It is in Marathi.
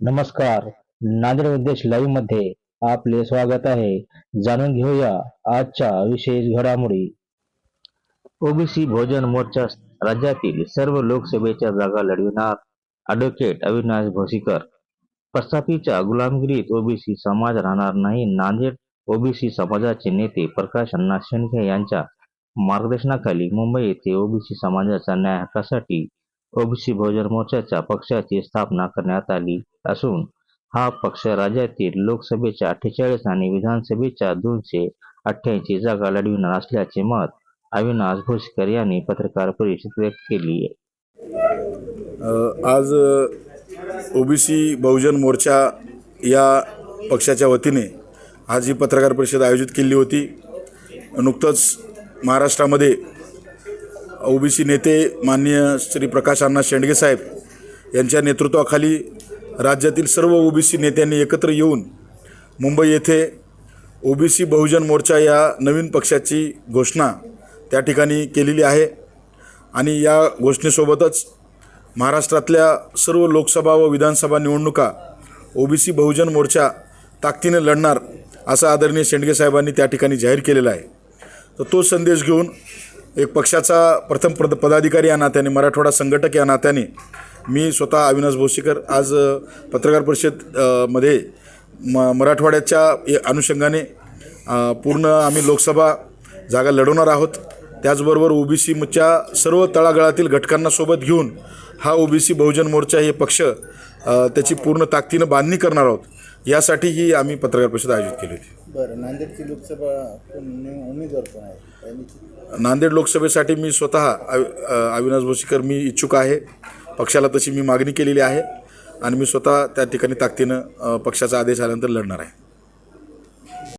नमस्कार. नांदेड उद्देश लाईव्हमध्ये आपले स्वागत आहे. जाणून घेऊया आजच्या विशेष घडामोडी. ओबीसी भोजन मोर्चा राज्यातील सर्व लोकसभेच्या जागा लढविणार ॲडव्होकेट अविनाश भोसीकर. प्रस्थापितच्या गुलामगिरीत ओबीसी समाज राहणार नाही. नांदेड ओबीसी समाजाचे नेते प्रकाश अण्णा शेंडगे यांच्या मार्गदर्शनाखाली मुंबई येथे ओबीसी समाजाच्या न्याय हक्कासाठी ओबीसी बहुजन मोर्चाच्या पक्षाची स्थापना करण्यात आली असून हा पक्ष राज्यातील लोकसभेच्या अठ्ठेचाळीस आणि विधानसभेच्या दोनशे अठ्ठ्याऐंशी जागा लढविणार असल्याचे मत अविनाश भोसकर यांनी पत्रकार परिषदेत व्यक्त केली आहे. आज ओबीसी बहुजन मोर्चा या पक्षाच्या वतीने आज ही पत्रकार परिषद आयोजित केली होती. नुकतंच महाराष्ट्रामध्ये ओबीसी नेते माननीय श्री प्रकाश अण्णा शेंडगे साहेब यांच्या नेतृत्वाखाली राज्यातील सर्व ओबीसी नेत्यांनी एकत्र येऊन मुंबई येथे ओबीसी बहुजन मोर्चा या नवीन पक्षाची घोषणा त्या ठिकाणी केलेली आहे. आणि या घोषणेसोबतच महाराष्ट्रातल्या सर्व लोकसभा व विधानसभा निवडणुका ओबीसी बहुजन मोर्चा ताकदीने लढणार असा आदरणीय शेंडगे साहेबांनी त्या ठिकाणी जाहीर केलेला आहे. तर तो संदेश घेऊन एक पक्षाचा प्रथम पद पदाधिकारी या नात्याने मराठवाडा संघटक या नात्याने मी स्वतः अविनाश भोसीकर आज पत्रकार परिषदमध्ये म मराठवाड्याच्या ए- अनुषंगाने पूर्ण आम्ही लोकसभा जागा लढवणार आहोत. त्याचबरोबर ओबीसीच्या सर्व तळागाळातील घटकांना सोबत घेऊन हा ओबीसी बहुजन मोर्चा हे पक्ष त्याची पूर्ण ताकदीनं बांधणी करणार आहोत. यासाठी ही आम्ही पत्रकार परिषद आयोजित केली होती. बरं नांदेडची लोकसभा उमेदवार कोण आहे? नांदेड लोकसभेसाठी मी स्वतः अविनाश भोसीकर मी इच्छुक आहे. पक्षाला तशी मी मागणी केलेली आहे आणि मी स्वतः त्या ठिकाणी ताकदीनं पक्षाचा आदेश आल्यानंतर लढणार आहे.